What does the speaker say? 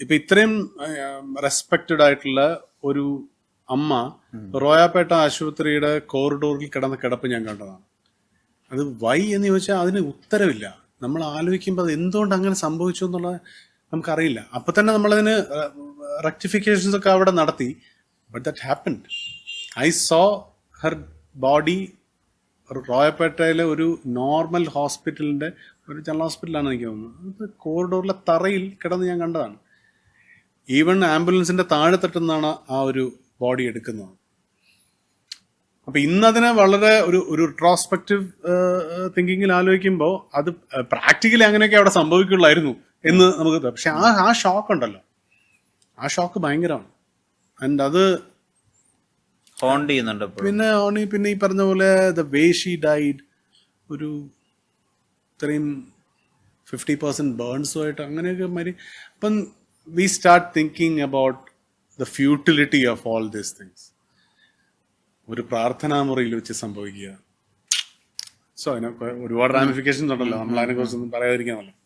ഇപ്പൊ ഇത്രയും റെസ്പെക്റ്റഡ് ആയിട്ടുള്ള ഒരു അമ്മ റോയാപേട്ട ആശുപത്രിയുടെ കോറിഡോറിൽ കിടന്ന കിടപ്പ് ഞാൻ കണ്ടതാണ്. അത് വൈ എന്ന് ചോദിച്ചാൽ അതിന് ഉത്തരവില്ല. നമ്മൾ ആലോചിക്കുമ്പോൾ അത് എന്തുകൊണ്ട് അങ്ങനെ സംഭവിച്ചു എന്നുള്ളത് നമുക്കറിയില്ല. അപ്പൊ തന്നെ നമ്മളതിന് റെക്ടിഫിക്കേഷൻസ് ഒക്കെ അവിടെ നടത്തി. But that happened I saw her body റോയപ്പേട്ടയിലെ ഒരു നോർമൽ ഹോസ്പിറ്റലിന്റെ ഒരു ജനറൽ ഹോസ്പിറ്റലാണ് എനിക്ക് തോന്നുന്നത്. കോറിഡോറിലെ തറയിൽ കിടന്ന് ഞാൻ കണ്ടതാണ്. ഈവൻ ആംബുലൻസിന്റെ താഴെ തട്ടുന്നതാണ് ആ ഒരു ബോഡി എടുക്കുന്നത്. അപ്പൊ ഇന്നതിനെ വളരെ ഒരു ഒരു ട്രോസ്പെക്റ്റീവ് തിങ്കിങ്ങിൽ ആലോചിക്കുമ്പോൾ അത് പ്രാക്ടിക്കലി അങ്ങനെയൊക്കെ അവിടെ സംഭവിക്കുള്ളായിരുന്നു എന്ന് നമുക്ക്. പക്ഷെ ആ ആ ഷോക്ക് ഉണ്ടല്ലോ. ആ ഷോക്ക് ഭയങ്കരമാണ്. ആൻഡ് അത് ഹോണ്ട് ചെയ്യുന്നുണ്ട് പിന്നെ ഓണി പിന്നെ ഈ പറഞ്ഞ പോലെ ദ വേ ഷീ ഡൈഡ് ഒരു ഇത്രയും ഫിഫ്റ്റി പെർസെന്റ് ബേൺസുമായിട്ട് അങ്ങനെയൊക്കെ മരി അപ്പം we start thinking about the futility of all these things. ഒരു പ്രാർത്ഥനാ മുറിയിൽ വെച്ച് സംഭവിക്കുക. സോ അതിനൊക്കെ ഒരുപാട് റാമിഫിക്കേഷൻസ് ഉണ്ടല്ലോ. നമ്മൾ അതിനെ കുറിച്ചൊന്നും പറയാതിരിക്കാമല്ലോ.